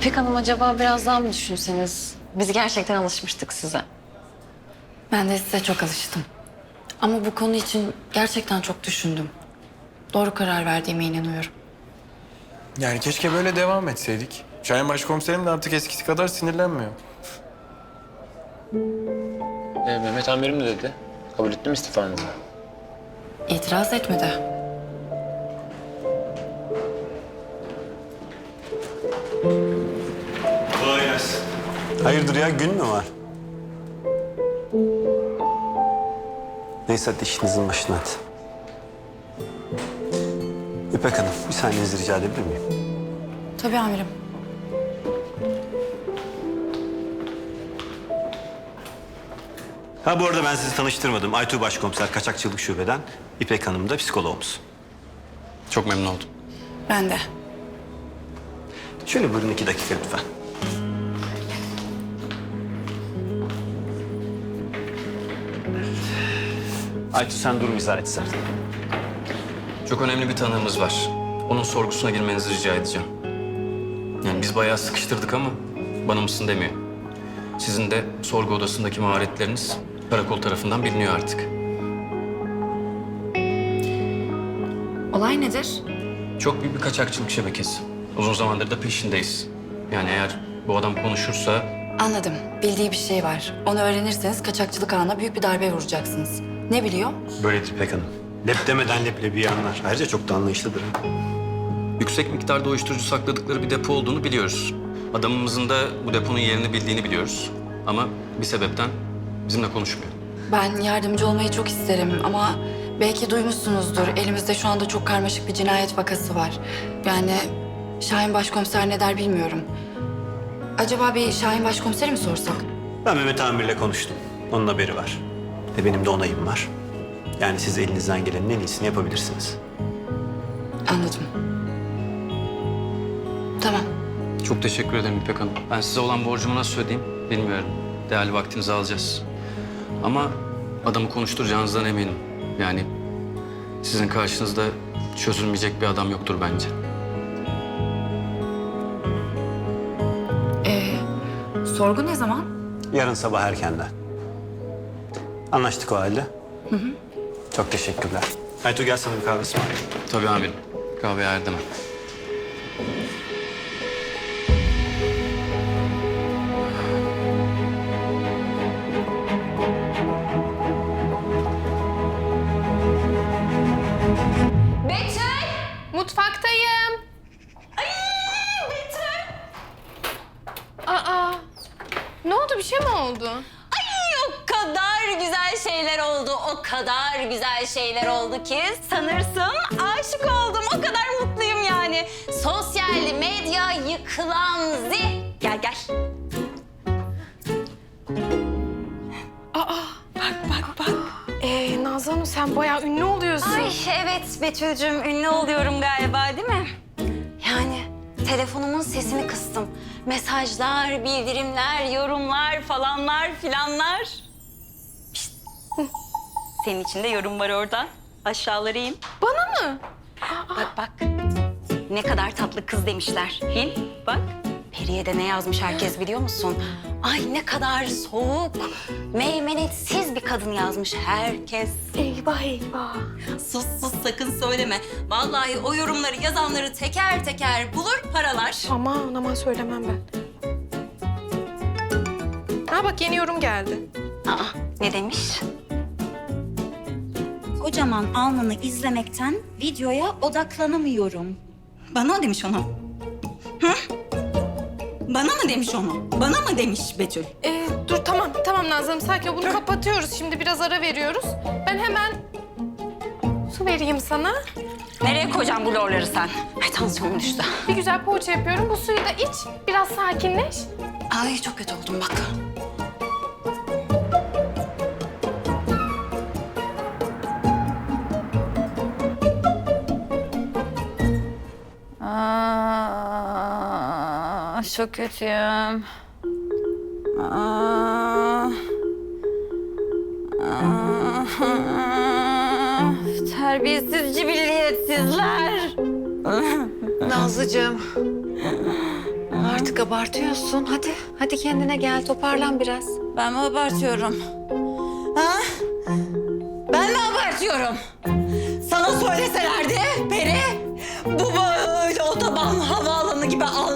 İpek Hanım acaba biraz daha mı düşünseniz? Biz gerçekten alışmıştık size. Ben de size çok alıştım. Ama bu konu için gerçekten çok düşündüm. Doğru karar verdiğime inanıyorum. Yani keşke böyle devam etseydik. Şahin başkomiserim de artık eskisi kadar sinirlenmiyor. Ee, Mehmet amirim de dedi. Kabul ettim istifanızı. İtiraz etmedi. Hayırdır ya gün mü var? Neyse hadi işinizin başına hadi. İpek Hanım bir saniyenizi rica edebilir miyim? Tabii amirim. Ha bu arada ben sizi tanıştırmadım. Aytuğ Başkomiser Kaçakçılık Şube'den. İpek Hanım da psikologumuz. Çok memnun oldum. Ben de. Şöyle buyurun iki dakika lütfen. Aytuğ sen durum izah et istersen. Çok önemli bir tanığımız var. Onun sorgusuna girmenizi rica edeceğim. Yani biz bayağı sıkıştırdık ama bana mısın demiyor. Sizin de sorgu odasındaki maharetleriniz karakol tarafından biliniyor artık. Olay nedir? Çok büyük bir kaçakçılık şebekesi. Uzun zamandır da peşindeyiz. Yani eğer bu adam konuşursa Anladım. Bildiği bir şey var. Onu öğrenirseniz kaçakçılık ağına büyük bir darbe vuracaksınız. Ne biliyor? Böyledir İpek Hanım. Lep demeden leblebiyi anlar. Ayrıca çok da anlayışlıdır. yüksek miktarda uyuşturucu sakladıkları bir depo olduğunu biliyoruz. Adamımızın da bu deponun yerini bildiğini biliyoruz. Ama bir sebepten bizimle konuşmuyor. Ben yardımcı olmayı çok isterim ama belki duymuşsunuzdur. Elimizde şu anda çok karmaşık bir cinayet vakası var. Yani Şahin Başkomiser ne der bilmiyorum. Acaba bir Şahin Başkomiser'i mi sorsak? Ben Mehmet Amir'le konuştum. Onun haberi var. Ve benim de onayım var. Yani siz elinizden gelenin en iyisini yapabilirsiniz. Anladım. Tamam. Çok teşekkür ederim İpek Hanım. Ben size olan borcumu nasıl ödeyeyim bilmiyorum. Değerli vaktinizi alacağız. Ama adamı konuşturacağınızdan eminim. Yani sizin karşınızda çözülmeyecek bir adam yoktur bence. Ee, sorgu ne zaman? Yarın sabah erkenden. Anlaştık o halde. Çok teşekkürler. Aytu gel sana bir kahve ısmarlayayım. Tabii amirim. Kahveye erdemem. Betül! Mutfaktayım. Ay Betül! Aa, ne oldu? Bir şey mi oldu? Kadar güzel şeyler oldu, o kadar güzel şeyler oldu ki sanırsın aşık oldum. O kadar mutluyum yani. Sosyal medya yıkılan zi. Gel gel. Ee, Nazlı Hanım sen bayağı ünlü oluyorsun. Ay evet Betül'cüm ünlü oluyorum galiba değil mi? Yani telefonumun sesini kıstım. Mesajlar, bildirimler, yorumlar falanlar filanlar. Senin için de yorum var orada. Aşağılara in. Bana mı? Bak bak. Ne kadar tatlı kız demişler. Hin bak. Peri'ye de ne yazmış herkes biliyor musun? Ay ne kadar soğuk, meymenetsiz bir kadın yazmış herkes. Eyvah eyvah. Sus sus sakın söyleme. Vallahi o yorumları yazanları teker teker bulur paralar. Aman aman söylemem ben. Ha bak yeni yorum geldi. Aa ne demiş? Kocaman alnını izlemekten videoya odaklanamıyorum. Bana mı demiş onu? Hı? Bana mı demiş onu? Bana mı demiş Betül? Ee, dur tamam tamam Nazlı Hanım sakin ol. Bunu kapatıyoruz. Şimdi biraz ara veriyoruz. Ben hemen su vereyim sana. Nereye koyacaksın bu lorları sen? Ay tansiyonum düştü. Bir güzel poğaça yapıyorum. Bu suyu da iç. Biraz sakinleş. Ay çok kötü oldum bak. Çok kötüyüm. Aa, aa, terbiyesiz. Nazlıcığım. Artık abartıyorsun. Hadi, hadi kendine gel. Toparlan biraz. Ben mi abartıyorum? Ha? Ben mi abartıyorum? Sana söyleselerdi Peri, bu böyle otoban havaalanı gibi alnından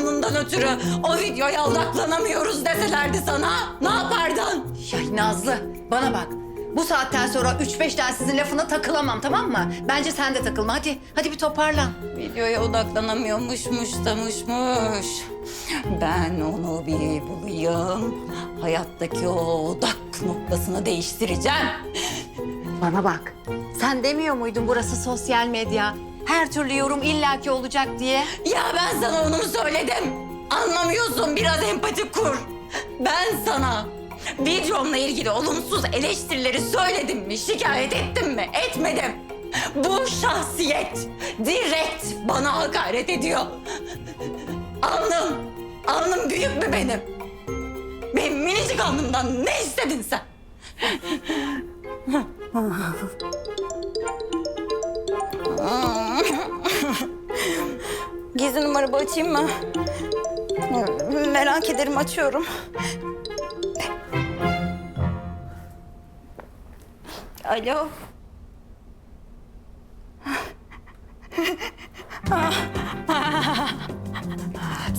ötürü o videoya odaklanamıyoruz deselerdi sana ne yapardın? Ya Nazlı bana bak. Bu saatten sonra üç beş sizin lafına takılamam tamam mı? Bence sen de takılma hadi. Hadi bir toparlan. Videoya odaklanamıyormuşmuş da muşmuş. Ben onu bir bulayım. Hayattaki o odak noktasını değiştireceğim. Bana bak. Sen demiyor muydun burası sosyal medya? Her türlü yorum illaki olacak diye. Ya ben sana onu mu söyledim? Anlamıyorsun biraz empati kur. Ben sana videomla ilgili olumsuz eleştirileri söyledim mi? Şikayet ettim mi? Etmedim. Bu şahsiyet direkt bana hakaret ediyor. Alnım, alnım büyük mü benim? Benim minicik alnımdan ne istedin sen? Gizli numaramı açayım mı? Merak ederim açıyorum. Alo.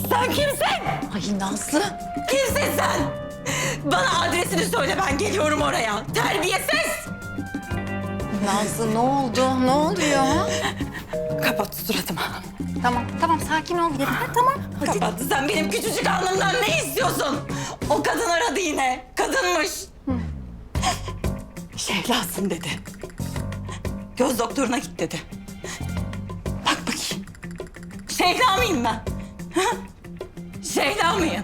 Sen kimsin? Ay Nazlı. Kimsin sen? Bana adresini söyle ben geliyorum oraya. Terbiyesiz. Nazlı ne oldu? Ne oluyor? Kapat suratımı. Tamam tamam sakin ol. Yeter tamam. Hadi. Sen benim küçücük alnımdan ne istiyorsun? O kadın aradı yine. Kadınmış. Şehlasın dedi. Göz doktoruna git dedi. Bak bakayım. Şehla mıyım ben? Ha? Şehla mıyım?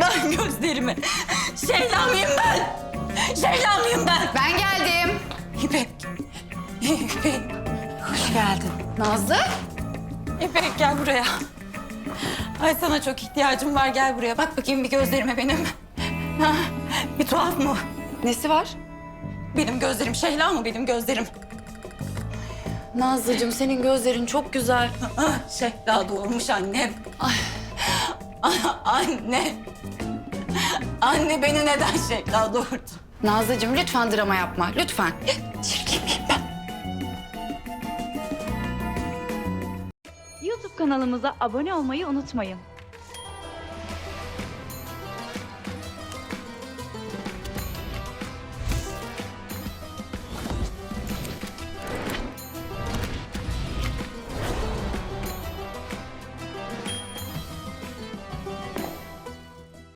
ben gözlerimi. Şehla mıyım ben? Mıyım ben? Ben geldim. İpek. İpek. Hoş geldin. Nazlı? İpek gel buraya. Ay sana çok ihtiyacım var gel buraya. Bak bakayım bir gözlerime benim. Ha, bir tuhaf mı? Nesi var? Benim gözlerim Şehla mı benim gözlerim? Nazlıcığım senin gözlerin çok güzel. Ah, Şehla doğurmuş annem. Ay. Ah, Anne. Anne beni neden Şehla doğurdu? Nazlıcığım lütfen drama yapma. Lütfen. Çirkin miyim ben? YouTube kanalımıza abone olmayı unutmayın.